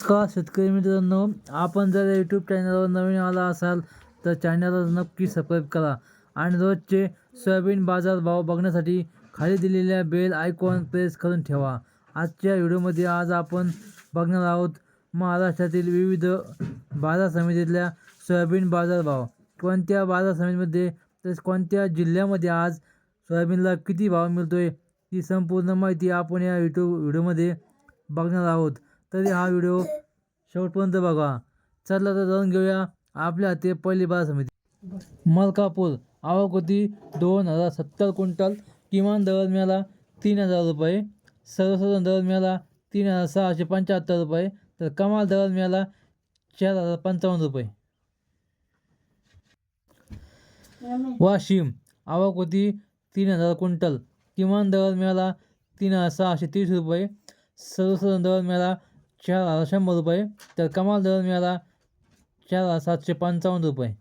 नमस्कार शेतकरी मित्रांनो आपण जर यूट्यूब चॅनलवर नवीन आला असाल तर चॅनलला नक्की सबस्क्राईब करा. आणि रोजचे सोयाबीन बाजार भाव बघण्यासाठी खाली दिलेल्या बेल आयकॉन प्रेस करून ठेवा. आजच्या व्हिडिओमध्ये आज आपण बघणार आहोत महाराष्ट्रातील विविध बाजार समितीतल्या सोयाबीन बाजार भाव. कोणत्या बाजार समितीमध्ये तसेच कोणत्या जिल्ह्यामध्ये आज सोयाबीनला किती भाव मिळतोय ती संपूर्ण माहिती आपण या यूट्यूब व्हिडिओमध्ये बघणार आहोत. तरी हा व्हिडिओ शेवटपर्यंत बघा. चला तर जाऊन घेऊया आपल्या हाती पहिली बाजार समिती. मलकापूर आवक होती दोन हजार सत्तर क्विंटल किमान दर मिळाला तीन हजार रुपये. सर्वसाधारण दर मिळाला तीन हजार सहाशे पंच्याहत्तर रुपये. तर कमाल दर मिळाला चार हजार पंचावन्न रुपये. वाशिम आवक होती तीन हजार क्विंटल किमान दर मिळाला तीन हजार सहाशे तीस रुपये. सर्वसाधारण दर मिळाला चार हजार शंभर रुपये तर कमाल दर मिळाला चार हजार सातशे पंचावन्न रुपये.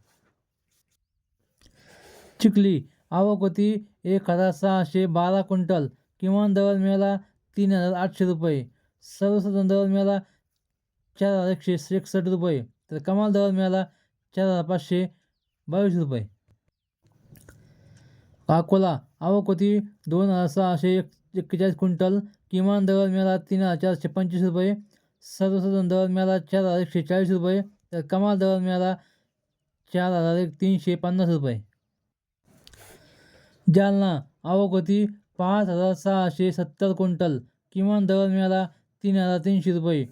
चिखली आवक होती एक हजार सहाशे बारा क्विंटल. किमान दर मिळाला तीन हजार आठशे रुपये. सर्वसाधारण दर मिळाला चार हजार एकशे एकसष्ट रुपये. तर कमाल दर मिळाला चार हजार पाचशे बावीस रुपये. अकोला आवक होती दोन हजार सहाशे एक एक्केचाळीस क्विंटल. किमान दर मिळाला तीन हजार चारशे पंचवीस रुपये. सर्वसाधारण दर मिळाला चार हजार एकशे चाळीस रुपये तर कमाल दर मिळाला चार हजार एक तीनशे पन्नास रुपये. जालना आवक होती पाच हजार सहाशे सत्तर क्विंटल किमान दर मिळाला तीन हजार तीनशे रुपये.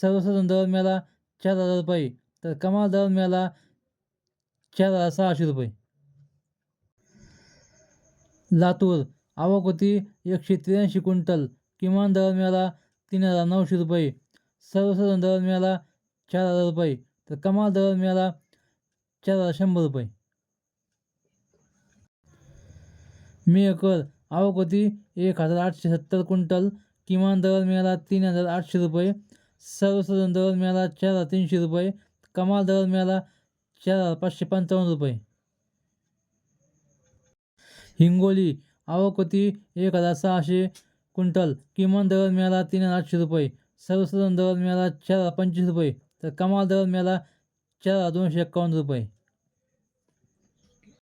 सर्वसाधारण दर मिळाला चार हजार रुपये तर कमाल दर मिळाला चार हजार सहाशे रुपये. लातूर आवक होती एकशे त्र्याऐंशी क्विंटल किमान दर मिळाला तीन हजार नऊशे रुपये सर्वसाधारण दर मिळाला चार हजार रुपये तर कमाल दर मिळाला चार हजार शंभर रुपये. मेहकर आवक होती एक हजार आठशे सत्तर क्विंटल किमान दर मिळाला तीन हजार आठशे रुपये सर्वसाधारण दर मिळाला चार हजार तीनशे रुपये कमाल दर मिळाला चार हजार पाचशे पंचावन्न रुपये. हिंगोली आवक होती एक हजार सहाशे क्विंटल किमान दर मिळाला तीन हजार आठशे रुपये सर्वसाधारण दर मिळाला चार पंचवीस रुपये तर कमाल दर मिळाला चार दोनशे एक्कावन्न रुपये.